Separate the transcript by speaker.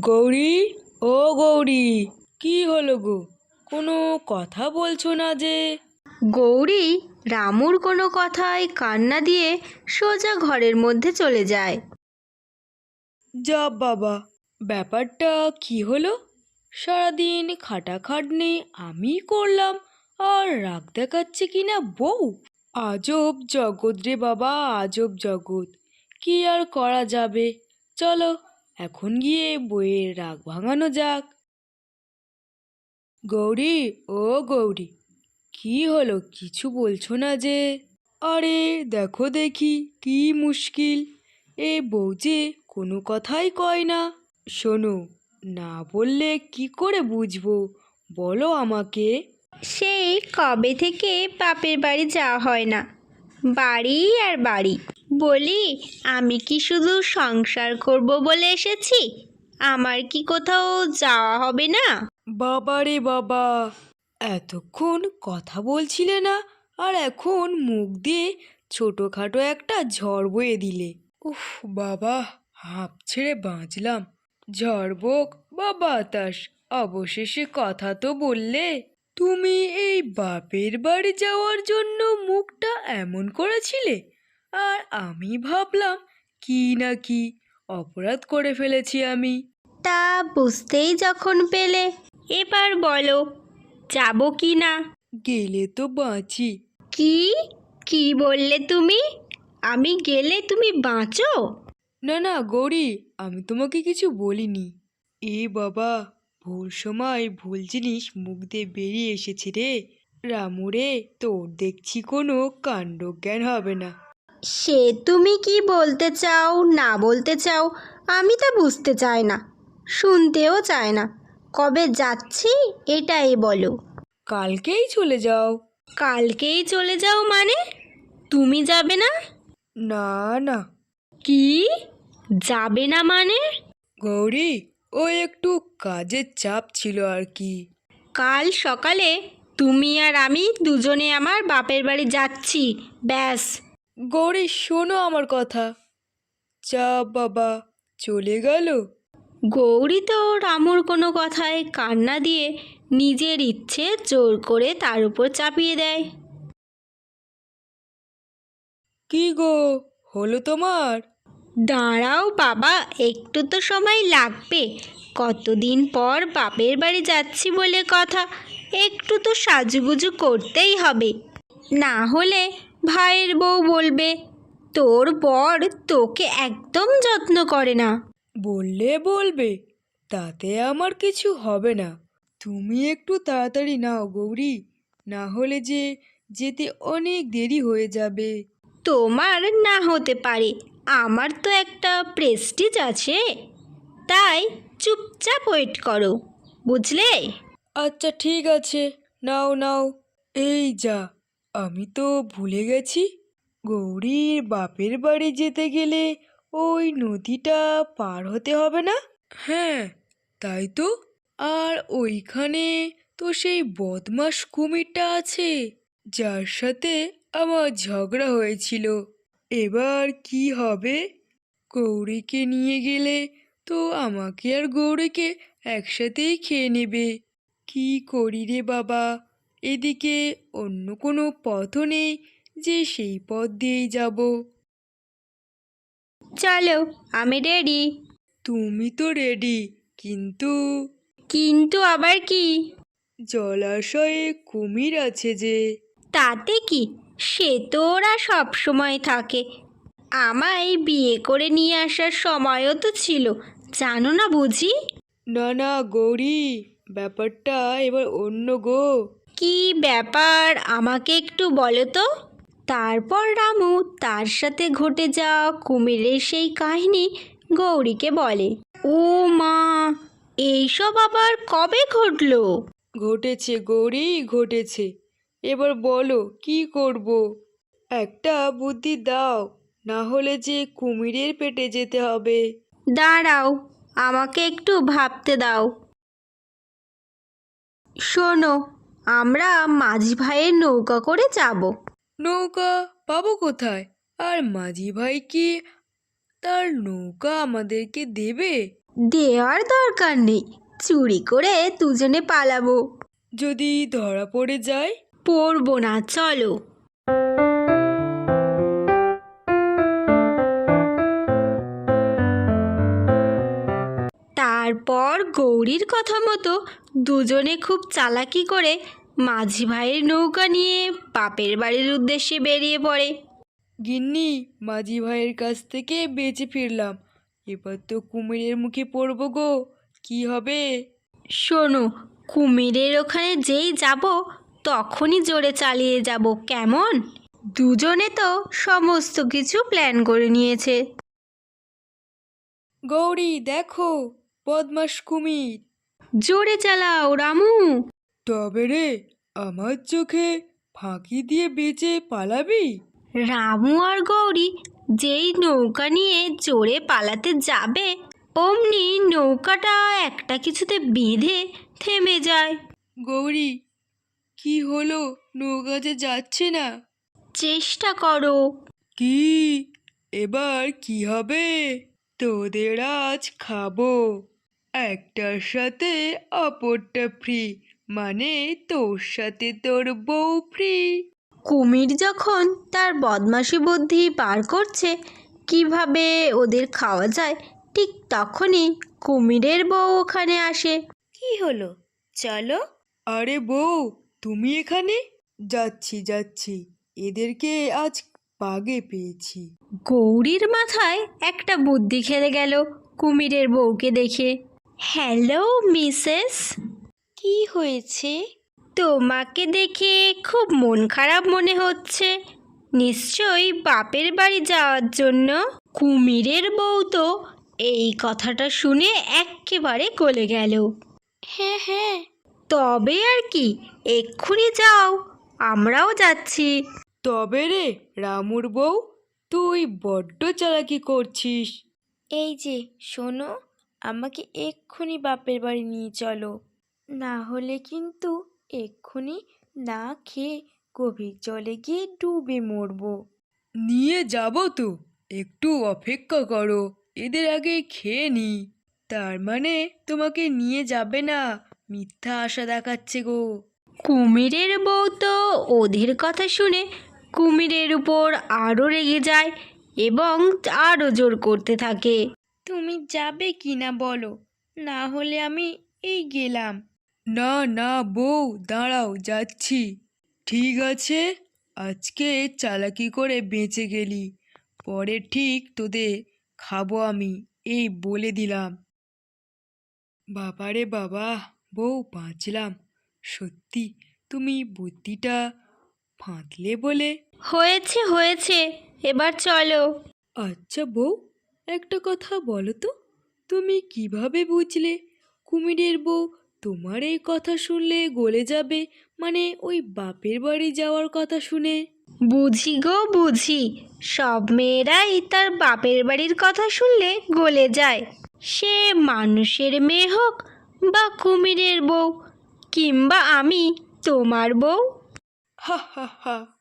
Speaker 1: গৌরী? ও গৌরী কি হলো গো? কোনো কথা বলছো না যে?
Speaker 2: গৌরী রামুর কোনো কথায় কান্না দিয়ে সোজা ঘরের মধ্যে চলে যায়।
Speaker 1: যা বাবা ব্যাপারটা কি হলো? সারাদিন খাটাখাটনি আমি করলাম আর রাগ দেখাচ্ছে কিনা বউ? আজব জগৎ রে বাবা আজব জগৎ। কি আর করা যাবে? চলো এখন গিয়ে বইয়ের রাগ ভাঙানো যাক। গৌরী, ও গৌরী, কি হলো? কিছু বলছো না যে? আরে, দেখো দেখি, কি মুশকিল। এ বউ যে কোনো কথাই কয় না। শোনো, না বললে কি করে বুঝব? বলো আমাকে।
Speaker 2: সেই কবে থেকে বাপের বাড়ি যাওয়া হয় না। বাড়ি আর বাড়ি। বলি, আমি কি শুধু সংসার করব বলে এসেছি? আমার কি কোথাও যাওয়া হবে না?
Speaker 1: বাবা রে বাবা, এতক্ষণ কথা বলছিলে না, আর এখন মুখ দিয়ে ছোটোখাটো একটা ঝড় বয়ে দিলে। উফ বাবা, হাঁপ ছেড়ে বাঁচলাম। ঝড় বোক বা বাতাস, অবশেষে কথা তো বললে। তুমি এই বাপের বাড়ি যাওয়ার জন্য মুখটা এমন করেছিলে? আর আমি ভাবলাম কি না কি অপরাধ করে ফেলেছি আমি।
Speaker 2: তা বুঝতেই যখন পেলে এবার বলো যাব কি না?
Speaker 1: গেলে তো বাঁচি।
Speaker 2: কি? কি বললে তুমি? আমি গেলে তুমি বাঁচো?
Speaker 1: না না গৌরী আমি তোমাকে কিছু বলিনি। এ বাবা ভুল সময় ভুল জিনিস মুখ দিয়ে বেরিয়ে এসেছে রে। রামু রে তোর দেখছি কোনো কাণ্ডজ্ঞান হবে না।
Speaker 2: সে তুমি কি বলতে চাও না বলতে চাও আমি তা বুঝতে চাই না শুনতেও চায় না। কবে যাচ্ছি এটাই বলো।
Speaker 1: কালকেই চলে যাও।
Speaker 2: কালকেই চলে যাও মানে? তুমি যাবে না?
Speaker 1: না না।
Speaker 2: কি? যাবে না মানে?
Speaker 1: গৌরী ও একটু কাজের চাপ ছিল আর কি।
Speaker 2: কাল সকালে তুমি আর আমি দুজনে আমার বাপের বাড়ি যাচ্ছি ব্যাস।
Speaker 1: গৌরী শোনো আমার কথা। চাপ বাবা চলে গেল।
Speaker 2: গৌরী তো রামুর কোনো কথায় কান্না দিয়ে নিজের ইচ্ছে জোর করে তার উপর চাপিয়ে দেয়।
Speaker 1: কি গো হলো তোমার?
Speaker 2: দাঁড়াও বাবা একটু তো সময় লাগবে। কতদিন পর বাপের বাড়ি যাচ্ছি বলে কথা একটু তো সাজুগুজু করতেই হবে। না হলে ভাইয়ের বউ বলবে তোর বর তোকে একদম যত্ন করে না।
Speaker 1: বললে বলবে তাতে আমার কিছু হবে না। তুমি একটু তাড়াতাড়ি নাও গৌরী না হলে যে যেতে অনেক দেরি হয়ে যাবে।
Speaker 2: তোমার না হতে পারে আমার তো একটা প্রেস্টিজ আছে। তাই চুপচাপ ওয়েট করো বুঝলে?
Speaker 1: আচ্ছা ঠিক আছে নাও নাও এই যা। আমি তো ভুলে গেছি। গৌরীর বাপের বাড়ি যেতে গেলে ওই নদীটা পার হতে হবে না? হ্যাঁ তাই তো। আর ওইখানে তো সেই বদমাস কুমিরটা আছে, যার সাথে আমার ঝগড়া হয়েছিল। এবার কি হবে? গৌরীকে নিয়ে গেলে তো আমাকে আর গৌরীকে একসাথেই খেয়ে নেবে। কি করি রে বাবা? এদিকে অন্য কোনো পথও নেই যে সেই পথ দিয়েই যাব।
Speaker 2: চলো আমি রেডি
Speaker 1: তুমি তো রেডি কিন্তু?
Speaker 2: কিন্তু আবার কি?
Speaker 1: জলাশয়ে কুমির আছে যে।
Speaker 2: তাতে কি? সে তো ওরা সব সময় থাকে। আমায় বিয়ে করে নিয়ে আসার সময়ও তো ছিল জানো না বুঝি?
Speaker 1: না না গৌরী ব্যাপারটা এবার অন্য গো।
Speaker 2: কি ব্যাপার আমাকে একটু বলো তো। তারপর রামু তার সাথে ঘটে যাওয়া কুমিরের সেই কাহিনী গৌরীকে বলে। ও মা এইসব আবার কবে ঘটলো?
Speaker 1: ঘটেছে গৌরী ঘটেছে। এবার বলো কি করব? একটা বুদ্ধি দাও না হলে যে কুমিরের পেটে যেতে হবে।
Speaker 2: দাঁড়াও আমাকে একটু ভাবতে দাও। শোনো আমরা মাঝি ভাইয়ের নৌকা করে যাব।
Speaker 1: নৌকা পাবো কোথায়? আর মাঝি ভাই কি তার নৌকা আমাদেরকে দেবে?
Speaker 2: দেওয়ার দরকার নেই চুরি করে দুজনে পালাবো।
Speaker 1: যদি ধরা পড়ে যায়?
Speaker 2: পড়ব না চলো। তারপর গৌরীর কথা মতো দুজনে খুব চালাকি করে মাঝি ভাইয়ের নৌকা নিয়ে বাপের বাড়ির উদ্দেশ্যে বেরিয়ে পড়ে।
Speaker 1: গিন্নি মাঝি ভাইয়ের কাছ থেকে বেঁচে ফিরলাম। এবার তো কুমিরের মুখে পড়ব গো কি হবে?
Speaker 2: শোনো কুমিরের ওখানে যেই যাব তখনই জোরে চালিয়ে যাব কেমন? দুজনে তো সমস্ত কিছু প্ল্যান করে নিয়েছে।
Speaker 1: গৌরী দেখো বদমাস কুমির।
Speaker 2: জোরে চালাও রামু।
Speaker 1: তবে রে আমার চোখে ফাঁকি দিয়ে বেঁচে পালাবি?
Speaker 2: রামু আর গৌরী যেই নৌকা নিয়ে জোরে পালাতে যাবে অমনি নৌকাটা একটা কিছুতে বেঁধে থেমে যায়।
Speaker 1: গৌরী কি হলো? নৌকা যে যাচ্ছে না।
Speaker 2: চেষ্টা করো।
Speaker 1: কি? এবার কি হবে? তোদের আজ খাব। একটার সাথে অপরটা ফ্রি মানে তোর সাথে তোর বউ ফ্রি
Speaker 2: কুমির যখন তার বদমাশি বুদ্ধি বার করছে কীভাবে ওদের খাওয়া যায় ঠিক তখনই কুমিরের বউ ওখানে আসে।
Speaker 3: কি হলো? চলো।
Speaker 1: আরে বউ তুমি এখানে? যাচ্ছি যাচ্ছি। এদেরকে আজ পাগে পেয়েছি।
Speaker 2: গৌরীর মাথায় একটা বুদ্ধি খেলে গেল কুমিরের বউকে দেখে। Hello Mrs.
Speaker 3: কি হয়েছে?
Speaker 2: তোমাকে দেখে খুব মন খারাপ মনে হচ্ছে। নিশ্চয়ই বাপের বাড়ি যাওয়ার জন্য কুমিরের বউ তো এই কথাটা শুনে এক্কেবারে গলে গেল।
Speaker 3: হ্যাঁ হ্যাঁ।
Speaker 2: তবে আর কি এক্ষুনি যাও আমরাও যাচ্ছি।
Speaker 1: তবে রে রামুর বউ তুই বড্ড চালাকি করছিস।
Speaker 3: এই যে শোনো আমাকে এক্ষুনি বাপের বাড়ি নিয়ে চলো। না হলে কিন্তু এক্ষুনি না খেয়ে গভীর জলে গিয়ে ডুবে মরবো।
Speaker 1: নিয়ে যাব তো একটু অপেক্ষা করো এদের আগে খেয়ে নি। তার মানে তোমাকে নিয়ে যাবে না মিথ্যা আশা দেখাচ্ছে গো।
Speaker 2: কুমিরের বউ তো ওদের কথা শুনে কুমিরের উপর আরও রেগে যায় এবং আরও জোর করতে থাকে।
Speaker 3: তুমি যাবে কি না বলো? না হলে আমি এই গেলাম।
Speaker 1: না না বউ দাঁড়াও যাচ্ছি। ঠিক আছে? আজকে চালাকি করে বেঁচে গেলি। পরে ঠিক তোদের খাব আমি এই বলে দিলাম। বাবারে বাবা বউ বাঁচলাম। সত্যি তুমি বুদ্ধিটা ফাঁদলে বলে?
Speaker 2: হয়েছে হয়েছে এবার চলো।
Speaker 1: আচ্ছা বউ একটা কথা বলো তো তুমি কীভাবে বুঝলে? কুমিরের বউ তোমার এই কথা শুনলে গলে যাবে মানে ওই বাপের বাড়ি যাওয়ার কথা শুনে।
Speaker 2: বুঝি গো বুঝি। সব মেয়েরাই তার বাপের বাড়ির কথা শুনলে গলে যায়। সে মানুষের মেয়ে হোক বা কুমিরের বউ কিংবা আমি তোমার বউ।
Speaker 1: হা হা হা।